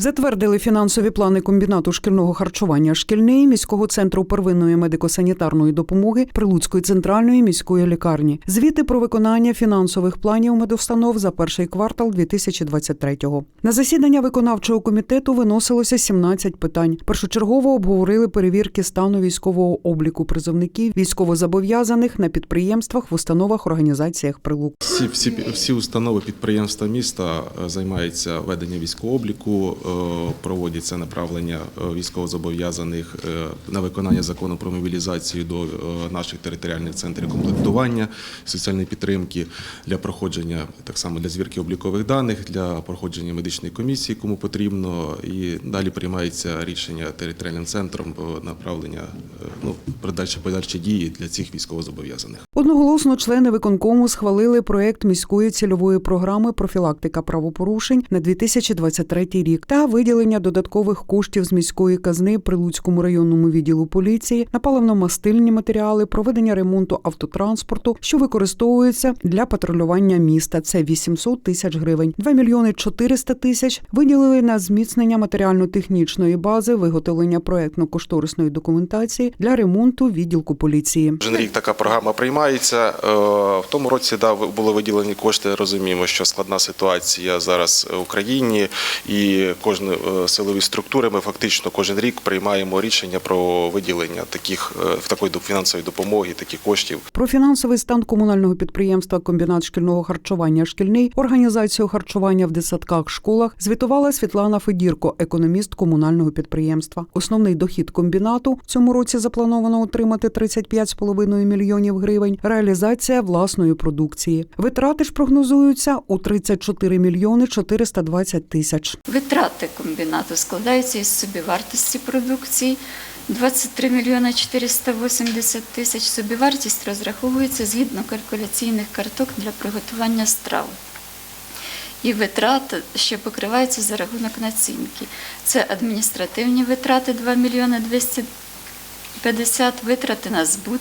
Затвердили фінансові плани комбінату шкільного харчування шкільний міського центру первинної медико-санітарної допомоги Прилуцької центральної міської лікарні. Звіти про виконання фінансових планів медустанов за перший квартал 2023-го. На засідання виконавчого комітету виносилося 17 питань. Першочергово обговорили перевірки стану військового обліку призовників військовозобов'язаних на підприємствах в установах організаціях Прилук. Всі, всі, всі установи підприємства міста е, займаються веденням військового обліку, е, проводяться направлення е, військовозобов'язаних е, на виконання закону про мобілізацію до е, наших територіальних центрів комплектування, соціальної підтримки для проходження так само для звірки облікових даних, для проходження медичної комісії, кому потрібно, і далі приймається рішення територіальним центром направлення е, ну, подальші дії для цих військовозобов'язаних. Одноголосно члени виконкому схвалили проект міської цільової програми профілактика правопорушень на 2023 рік та виділення додаткових коштів з міської казни Прилуцькому районному відділу поліції на паливно-мастильні матеріали, проведення ремонту автотранспорту, що використовується для патрулювання міста. Це 800 тисяч гривень. 2 мільйони 400 тисяч виділили на зміцнення матеріально-технічної бази, виготовлення проектно-кошторисної документації для ремонту відділку поліції. Кожен рік така програма приймається. Е, В тому році да, були виділені кошти. Розуміємо, що складна ситуація зараз в Україні, і кожні е, силові структури ми фактично кожен рік приймаємо рішення про виділення таких е, в такої фінансової допомоги, таких коштів. Про фінансовий стан комунального підприємства Комбінат шкільного харчування Шкільний організацію харчування в дитсадках школах звітувала Світлана Федірко, економіст комунального підприємства. Основний дохід комбінату цьому році заплановано отримати 35,5 мільйонів гривень. Реалізація власної продукції. Витрати ж прогнозуються у 34 мільйони 420 тисяч. Витрати комбінату складаються із собівартості продукції 23 мільйони 480 тисяч. Собівартість розраховується згідно калькуляційних карток для приготування страв. І витрати ще покриваються за рахунок націнки. Це адміністративні витрати 2 мільйони 250, витрати на збут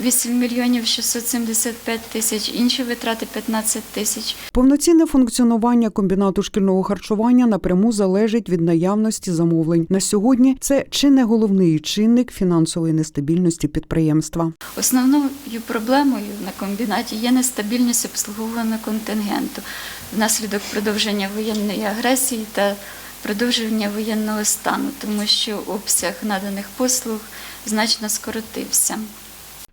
8 мільйонів 675 тисяч, інші витрати 15 тисяч. Повноцінне функціонування комбінату шкільного харчування напряму залежить від наявності замовлень. На сьогодні це чи не головний чинник фінансової нестабільності підприємства. Основною проблемою на комбінаті є нестабільність обслуговуваного контингенту внаслідок продовження воєнної агресії та продовження воєнного стану, тому що обсяг наданих послуг значно скоротився.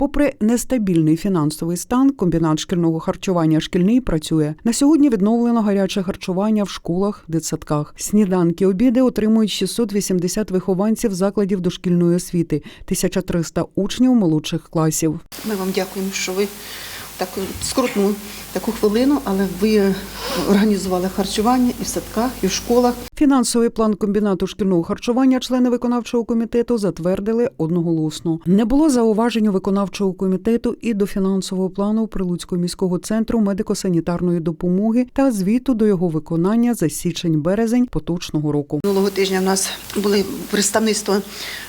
Попри нестабільний фінансовий стан, комбінат шкільного харчування шкільний працює. На сьогодні відновлено гаряче харчування в школах, дитсадках. Сніданки, обіди отримують 680 вихованців закладів дошкільної освіти, 1300 учнів молодших класів. Ми вам дякуємо, що ви таку скрутну таку хвилину, але ви організували харчування і в садках, і в школах. Фінансовий план комбінату шкільного харчування члени виконавчого комітету затвердили одноголосно. Не було зауважень у виконавчого комітету і до фінансового плану Прилуцького міського центру медико-санітарної допомоги та звіту до його виконання за січень-березень поточного року. Минулого тижня в нас були представництво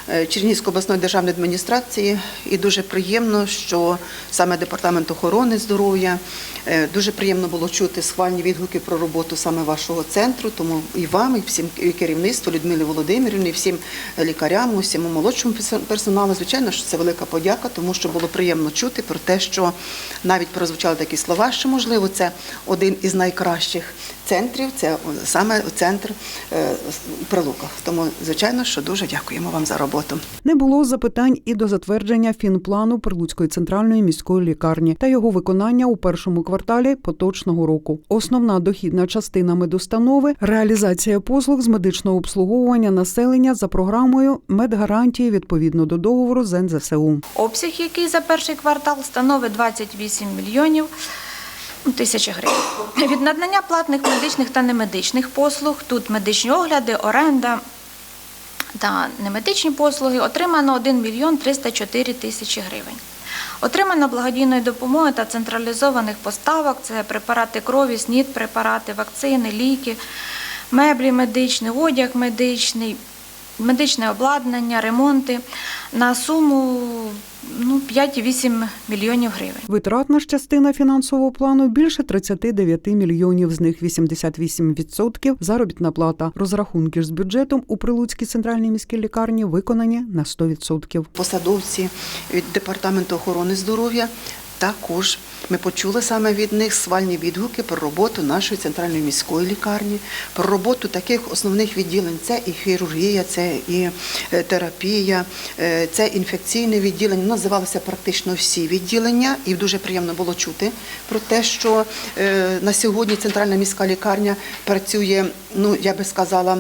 е, Чернігівської обласної державної адміністрації, і дуже приємно, що саме департамент охорони здоров'я е, дуже приємно було чути схвальні відгуки про роботу саме вашого центру. Тому і вам, і всім керівництву Людмилі Володимирівні, і всім лікарям, усьому молодшому персоналу. Звичайно, що це велика подяка, тому що було приємно чути про те, що навіть прозвучали такі слова, що можливо це один із найкращих центрів. Це саме центр е, у Прилуках. Тому, звичайно, що дуже дякуємо вам за роботу. Не було запитань і до затвердження фінплану Прилуцької центральної міської лікарні та його виконання у першому кварталі поточного року. Основна дохідна частина медустанови реалізація послуг з медичного обслуговування населення за програмою медгарантії відповідно до договору з НЗСУ. Обсяг, який за перший квартал становить 28 мільйонів тисяч гривень. Від надання платних медичних та немедичних послуг, тут медичні огляди, оренда та немедичні послуги, отримано 1 мільйон 304 тисячі гривень. Отримано благодійної допомоги та централізованих поставок – це препарати крові, снід, препарати, вакцини, ліки, меблі медичні, одяг медичний, медичне обладнання, ремонти на суму ну, 5,8 мільйонів гривень. Витратна ж частина фінансового плану більше 39 мільйонів, з них 88% – заробітна плата. Розрахунки ж з бюджетом у Прилуцькій центральній міській лікарні виконані на 100%. Посадовці від департаменту охорони здоров'я також ми почули саме від них свальні відгуки про роботу нашої центральної міської лікарні, про роботу таких основних відділень. Це і хірургія, це і е, терапія, е, це інфекційне відділення. Називалися практично всі відділення, і дуже приємно було чути про те, що е, на сьогодні центральна міська лікарня працює, ну я би сказала.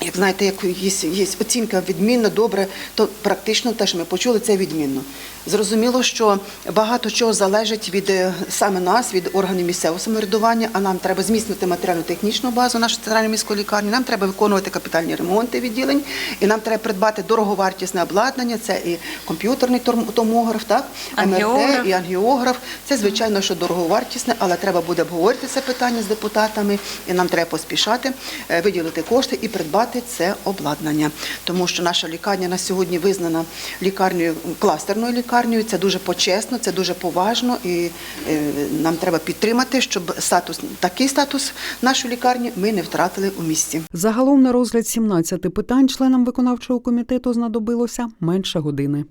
Як знаєте, як є, є оцінка відмінно, добре, то практично те, що ми почули, це відмінно. Зрозуміло, що багато чого залежить від е, саме нас, від органів місцевого самоврядування, а нам треба зміцнити матеріально-технічну базу нашої центральної міської лікарні, нам треба виконувати капітальні ремонти відділень, і нам треба придбати дороговартісне обладнання, це і комп'ютерний том- томограф, так. МРТ, і ангіограф. Це, звичайно, що дороговартісне, але треба буде обговорити це питання з депутатами, і нам треба поспішати, е, виділити кошти і придбати це обладнання. Тому що наша лікарня на сьогодні визнана лікарнею, кластерною лікарнею. Це дуже почесно, це дуже поважно, і е, нам треба підтримати, щоб статус, такий статус нашої лікарні ми не втратили у місті. Загалом на розгляд 17 питань членам виконавчого комітету знадобилося менше години.